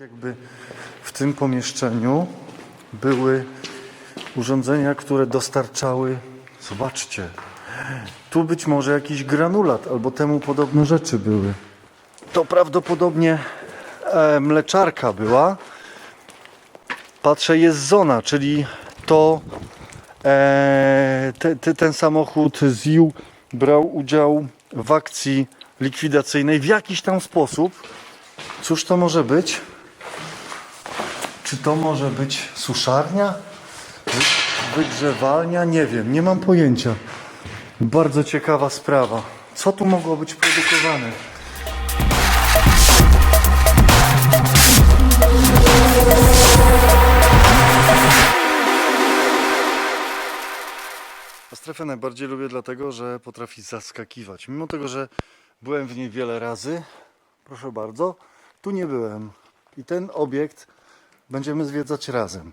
Jakby w tym pomieszczeniu były urządzenia, które dostarczały. Zobaczcie, tu być może jakiś granulat albo temu podobne rzeczy były. To prawdopodobnie e, mleczarka była. Patrzę, jest zona, czyli to e, te, te, ten samochód ZIU brał udział w akcji likwidacyjnej w jakiś tam sposób. Cóż to może być? Czy to może być suszarnia? Wy- Wygrzewalnia? Nie wiem, nie mam pojęcia. Bardzo ciekawa sprawa. Co tu mogło być produkowane? Strefę najbardziej lubię dlatego, że potrafi zaskakiwać. Mimo tego, że byłem w niej wiele razy, proszę bardzo, tu nie byłem. I ten obiekt będziemy zwiedzać razem.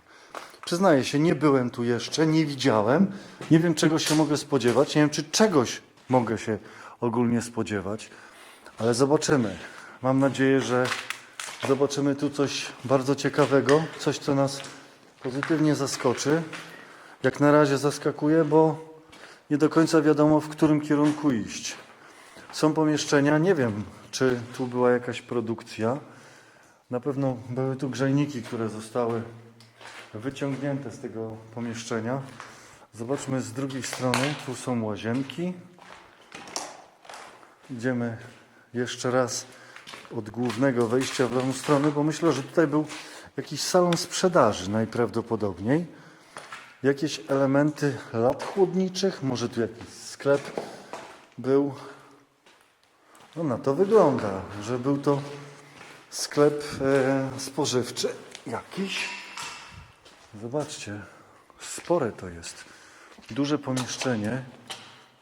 Przyznaję się, nie byłem tu jeszcze, nie widziałem. Nie wiem, czego się mogę spodziewać. Nie wiem, czy czegoś mogę się ogólnie spodziewać, ale zobaczymy. Mam nadzieję, że zobaczymy tu coś bardzo ciekawego, coś, co nas pozytywnie zaskoczy. Jak na razie zaskakuje, bo nie do końca wiadomo, w którym kierunku iść. Są pomieszczenia, nie wiem, czy tu była jakaś produkcja. Na pewno były tu grzejniki, które zostały wyciągnięte z tego pomieszczenia. Zobaczmy z drugiej strony. Tu są łazienki. Idziemy jeszcze raz od głównego wejścia w lewą stronę, bo myślę, że tutaj był jakiś salon sprzedaży najprawdopodobniej. Jakieś elementy lat chłodniczych, może tu jakiś sklep był. No na to wygląda, że był to sklep e, spożywczy jakiś. Zobaczcie, spore to jest. Duże pomieszczenie,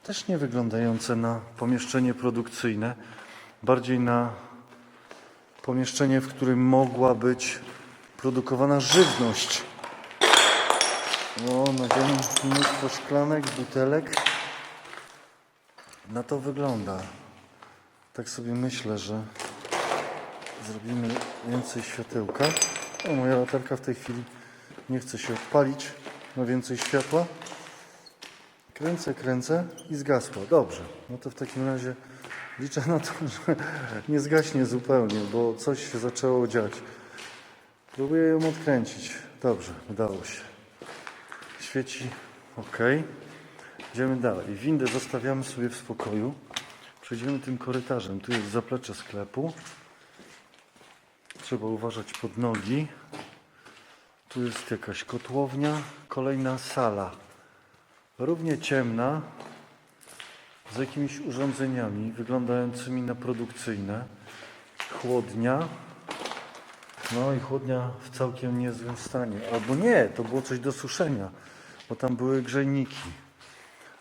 też nie wyglądające na pomieszczenie produkcyjne, bardziej na pomieszczenie, w którym mogła być produkowana żywność. O, na ziemi mnóstwo szklanek, butelek. Na to wygląda. Tak sobie myślę, że zrobimy więcej światełka. O, moja latarka w tej chwili nie chce się odpalić. Ma więcej światła. Kręcę, kręcę i zgasła. Dobrze. No to w takim razie liczę na to, że nie zgaśnie zupełnie, bo coś się zaczęło dziać. Próbuję ją odkręcić. Dobrze, udało się. Świeci. Ok. Idziemy dalej. Windę zostawiamy sobie w spokoju. Przejdziemy tym korytarzem. Tu jest zaplecze sklepu. Trzeba uważać pod nogi. Tu jest jakaś kotłownia. Kolejna sala. Równie ciemna. Z jakimiś urządzeniami wyglądającymi na produkcyjne. Chłodnia. No i chłodnia w całkiem niezłym stanie. Albo nie, to było coś do suszenia, bo tam były grzejniki.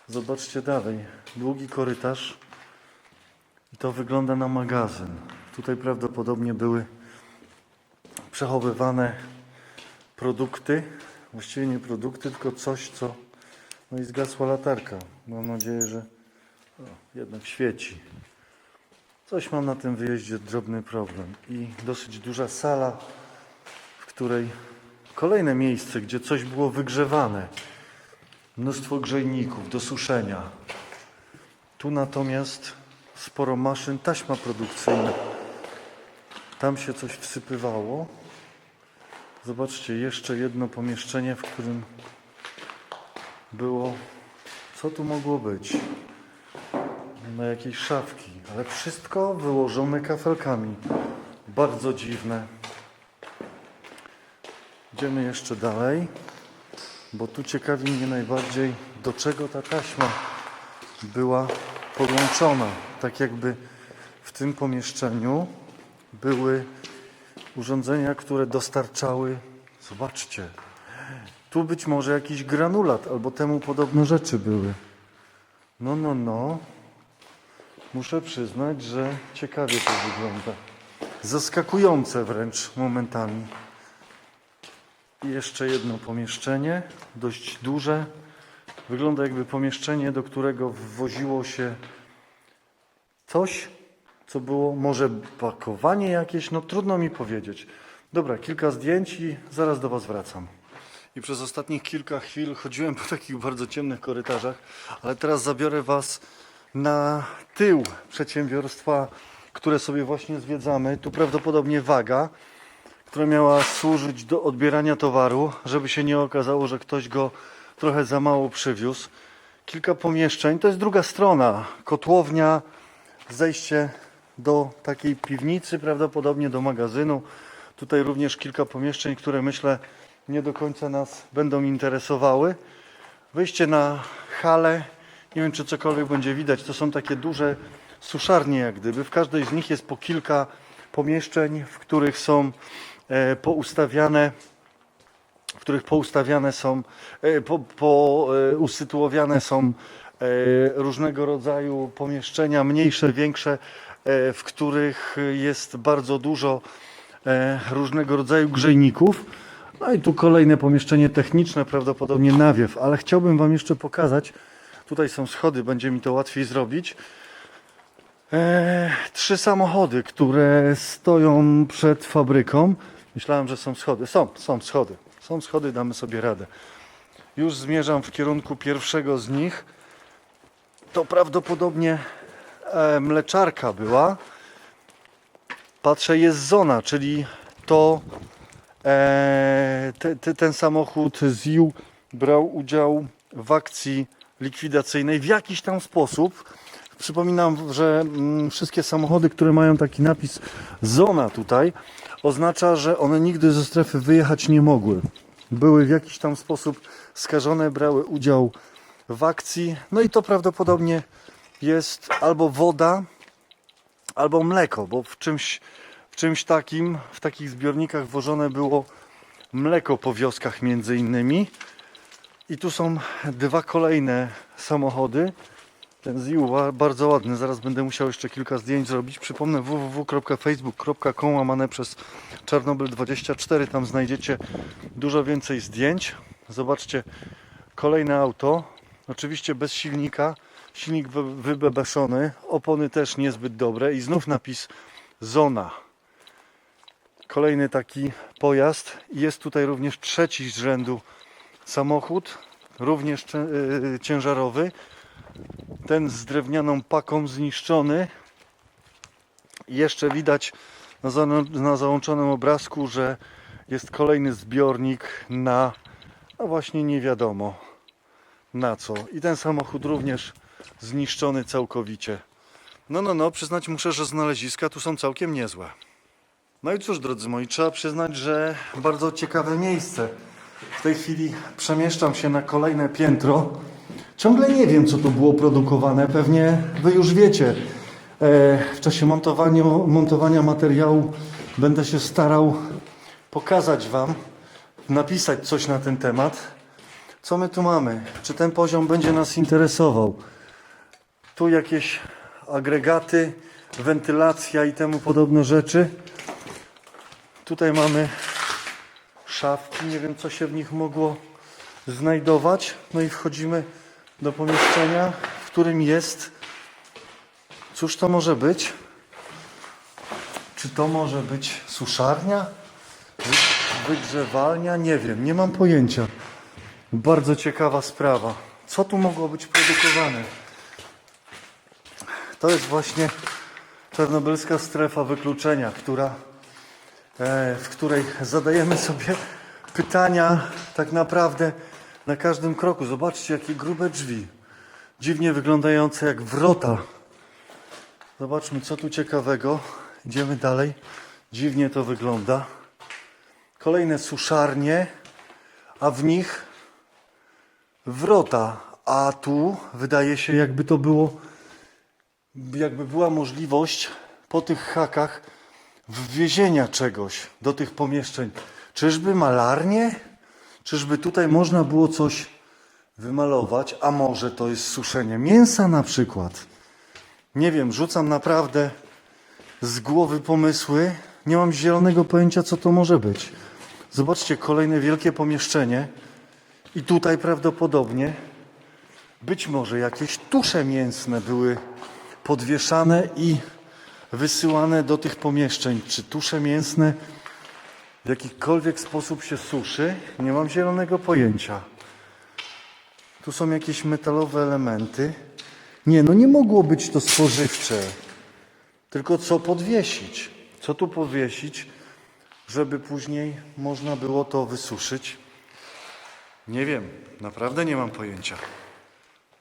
Zobaczcie dalej. Długi korytarz. I to wygląda na magazyn. Tutaj prawdopodobnie były przechowywane produkty. Właściwie nie produkty, tylko coś, co. No i zgasła latarka. Mam nadzieję, że o, jednak świeci. Coś mam na tym wyjeździe drobny problem. I dosyć duża sala, w której kolejne miejsce, gdzie coś było wygrzewane. Mnóstwo grzejników do suszenia. Tu natomiast sporo maszyn, taśma produkcyjna. Tam się coś wsypywało. Zobaczcie, jeszcze jedno pomieszczenie, w którym było. Co tu mogło być? Na jakiejś szafki, ale wszystko wyłożone kafelkami. Bardzo dziwne. Idziemy jeszcze dalej, bo tu ciekawi mnie najbardziej, do czego ta taśma była podłączona. Tak jakby w tym pomieszczeniu były urządzenia, które dostarczały. Zobaczcie, tu być może jakiś granulat albo temu podobne rzeczy były. No, no, no. Muszę przyznać, że ciekawie to wygląda. Zaskakujące wręcz momentami. I jeszcze jedno pomieszczenie, dość duże. Wygląda jakby pomieszczenie, do którego wwoziło się coś, co było może pakowanie jakieś, no trudno mi powiedzieć. Dobra, kilka zdjęć i zaraz do Was wracam. I przez ostatnich kilka chwil chodziłem po takich bardzo ciemnych korytarzach, ale teraz zabiorę Was na tył przedsiębiorstwa, które sobie właśnie zwiedzamy. Tu prawdopodobnie waga, która miała służyć do odbierania towaru, żeby się nie okazało, że ktoś go trochę za mało przywiózł. Kilka pomieszczeń, to jest druga strona, kotłownia, zejście do takiej piwnicy, prawdopodobnie do magazynu. Tutaj również kilka pomieszczeń, które myślę nie do końca nas będą interesowały. Wyjście na halę, nie wiem czy cokolwiek będzie widać, to są takie duże suszarnie jak gdyby. W każdej z nich jest po kilka pomieszczeń, w których są e, poustawiane w których poustawiane są, e, po, po, e, usytuowane są e, różnego rodzaju pomieszczenia, mniejsze, większe, w których jest bardzo dużo e, różnego rodzaju grzejników. No i tu kolejne pomieszczenie techniczne, prawdopodobnie nawiew, ale chciałbym Wam jeszcze pokazać, tutaj są schody, będzie mi to łatwiej zrobić. E, trzy samochody, które stoją przed fabryką. Myślałem, że są schody. Są, są schody. Są schody, damy sobie radę. Już zmierzam w kierunku pierwszego z nich. To prawdopodobnie e, mleczarka była. Patrzę, jest zona, czyli to e, te, te, ten samochód ZIU brał udział w akcji likwidacyjnej w jakiś tam sposób. Przypominam, że mm, wszystkie samochody, które mają taki napis zona tutaj, oznacza, że one nigdy ze strefy wyjechać nie mogły. Były w jakiś tam sposób skażone, brały udział w akcji. No i to prawdopodobnie jest albo woda, albo mleko, bo w czymś, w czymś takim, w takich zbiornikach wożone było mleko po wioskach między innymi. I tu są dwa kolejne samochody. Ten ZIU ba- bardzo ładny, zaraz będę musiał jeszcze kilka zdjęć zrobić. Przypomnę www.facebook.com łamane przez Czarnobyl24, tam znajdziecie dużo więcej zdjęć. Zobaczcie, kolejne auto, oczywiście bez silnika, silnik wy- wybebeszony, opony też niezbyt dobre i znów napis Zona. Kolejny taki pojazd. Jest tutaj również trzeci z rzędu samochód, również yy, ciężarowy. Ten z drewnianą paką zniszczony. Jeszcze widać na, za- na załączonym obrazku, że jest kolejny zbiornik na, no właśnie nie wiadomo na co. I ten samochód również zniszczony całkowicie. No, no, no, przyznać muszę, że znaleziska tu są całkiem niezłe. No i cóż, drodzy moi, trzeba przyznać, że bardzo ciekawe miejsce. W tej chwili przemieszczam się na kolejne piętro. Ciągle nie wiem, co tu było produkowane. Pewnie wy już wiecie. E, W czasie montowania, montowania materiału będę się starał pokazać Wam, napisać coś na ten temat. Co my tu mamy? Czy ten poziom będzie nas interesował? Tu jakieś agregaty, wentylacja i temu podobne rzeczy. Tutaj mamy szafki, nie wiem co się w nich mogło znajdować. No i wchodzimy do pomieszczenia, w którym jest. Cóż to może być? Czy to może być suszarnia? Wy- Wygrzewalnia? Nie wiem, nie mam pojęcia. Bardzo ciekawa sprawa. Co tu mogło być produkowane? To jest właśnie czarnobylska strefa wykluczenia, która e, w której zadajemy sobie pytania tak naprawdę na każdym kroku. Zobaczcie, jakie grube drzwi. Dziwnie wyglądające jak wrota. Zobaczmy, co tu ciekawego. Idziemy dalej. Dziwnie to wygląda. Kolejne suszarnie, a w nich wrota. A tu wydaje się, jakby to było, jakby była możliwość po tych hakach wwiezienia czegoś do tych pomieszczeń. Czyżby malarnie? Czyżby tutaj można było coś wymalować? A może to jest suszenie mięsa na przykład? Nie wiem, rzucam naprawdę z głowy pomysły. Nie mam zielonego pojęcia, co to może być. Zobaczcie, kolejne wielkie pomieszczenie. I tutaj prawdopodobnie być może jakieś tusze mięsne były podwieszane i wysyłane do tych pomieszczeń. Czy tusze mięsne w jakikolwiek sposób się suszy, nie mam zielonego pojęcia. Tu są jakieś metalowe elementy. Nie, no nie mogło być to spożywcze. Tylko co podwiesić? Co tu powiesić, żeby później można było to wysuszyć? Nie wiem, naprawdę nie mam pojęcia.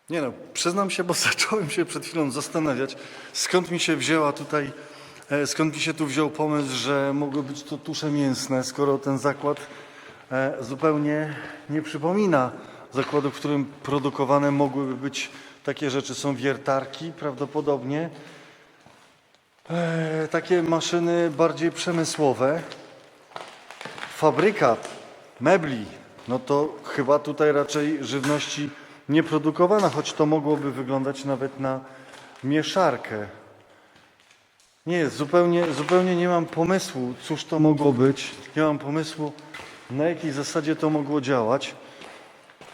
Nie no, przyznam się, bo zacząłem się przed chwilą zastanawiać, skąd mi się wzięła tutaj, e, skąd mi się tu wziął pomysł, że mogły być to tusze mięsne, skoro ten zakład e, zupełnie nie przypomina zakładu, w którym produkowane mogłyby być takie rzeczy. Są wiertarki prawdopodobnie, e, takie maszyny bardziej przemysłowe. Fabryka mebli, no to chyba tutaj raczej żywności nie produkowana, choć to mogłoby wyglądać nawet na mieszarkę. Nie, zupełnie, zupełnie nie mam pomysłu, cóż to mogło być. Nie mam pomysłu, na jakiej zasadzie to mogło działać.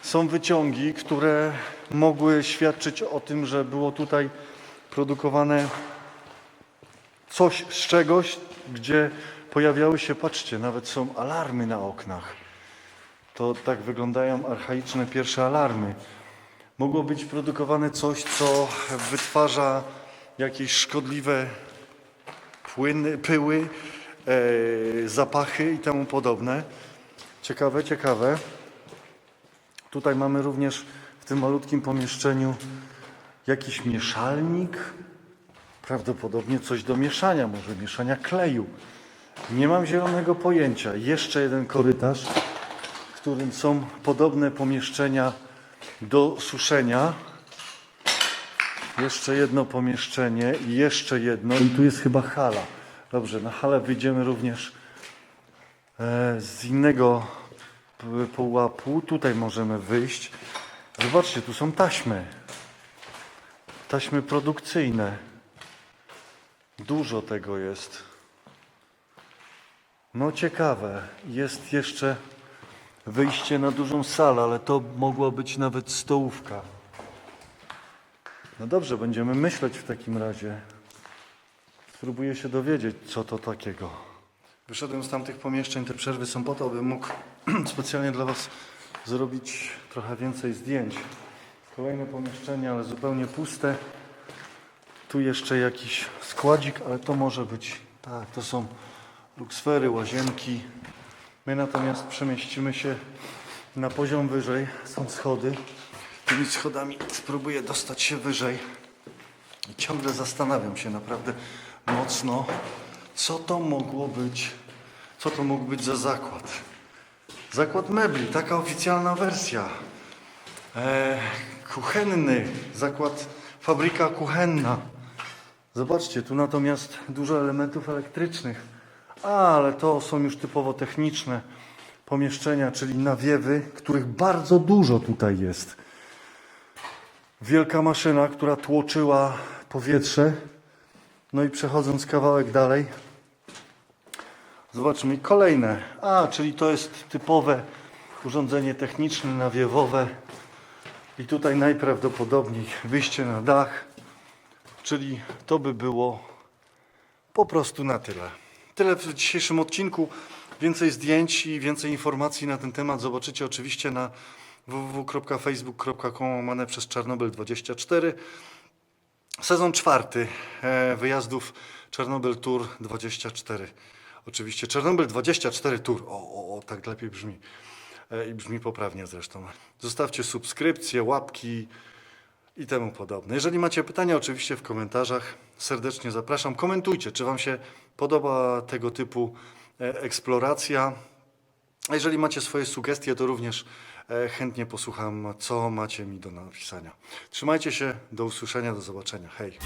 Są wyciągi, które mogły świadczyć o tym, że było tutaj produkowane coś z czegoś, gdzie pojawiały się, patrzcie, nawet są alarmy na oknach. To tak wyglądają archaiczne pierwsze alarmy. Mogło być produkowane coś, co wytwarza jakieś szkodliwe płyny, pyły, e, zapachy i temu podobne. Ciekawe, ciekawe. Tutaj mamy również w tym malutkim pomieszczeniu jakiś mieszalnik. Prawdopodobnie coś do mieszania, może mieszania kleju. Nie mam zielonego pojęcia. Jeszcze jeden korytarz, w którym są podobne pomieszczenia do suszenia. Jeszcze jedno pomieszczenie i jeszcze jedno. I tu jest chyba hala. Dobrze, na halę wyjdziemy również e, z innego pułapu. Tutaj możemy wyjść. Zobaczcie, tu są taśmy. Taśmy produkcyjne. Dużo tego jest. No ciekawe. Jest jeszcze wyjście na dużą salę, ale to mogła być nawet stołówka. No dobrze, będziemy myśleć w takim razie. Spróbuję się dowiedzieć, co to takiego. Wyszedłem z tamtych pomieszczeń, te przerwy są po to, bym mógł specjalnie dla Was zrobić trochę więcej zdjęć. Kolejne pomieszczenie, ale zupełnie puste. Tu jeszcze jakiś składzik, ale to może być, tak, to są luksfery, łazienki. My natomiast przemieścimy się na poziom wyżej. Są schody. Tymi schodami spróbuję dostać się wyżej. I ciągle zastanawiam się naprawdę mocno, co to mogło być, co to mógł być za zakład. Zakład mebli, taka oficjalna wersja. E, kuchenny, zakład, fabryka kuchenna. Zobaczcie, tu natomiast dużo elementów elektrycznych. Ale to są już typowo techniczne pomieszczenia, czyli nawiewy, których bardzo dużo tutaj jest. Wielka maszyna, która tłoczyła powietrze. No i przechodząc kawałek dalej, zobaczmy kolejne. A, czyli to jest typowe urządzenie techniczne, nawiewowe. I tutaj najprawdopodobniej wyjście na dach, czyli to by było po prostu na tyle. Tyle w dzisiejszym odcinku. Więcej zdjęć i więcej informacji na ten temat zobaczycie oczywiście na www.facebook.com łamane przez Czarnobyl24. Sezon czwarty e, wyjazdów Czarnobyl Tour 24. Oczywiście Czarnobyl 24 Tour. O, o, o tak lepiej brzmi. E, I brzmi poprawnie zresztą. Zostawcie subskrypcje, łapki i temu podobne. Jeżeli macie pytania, oczywiście w komentarzach serdecznie zapraszam. Komentujcie, czy Wam się podoba tego typu e, eksploracja. A jeżeli macie swoje sugestie, to również e, chętnie posłucham, co macie mi do napisania. Trzymajcie się, do usłyszenia, do zobaczenia. Hej!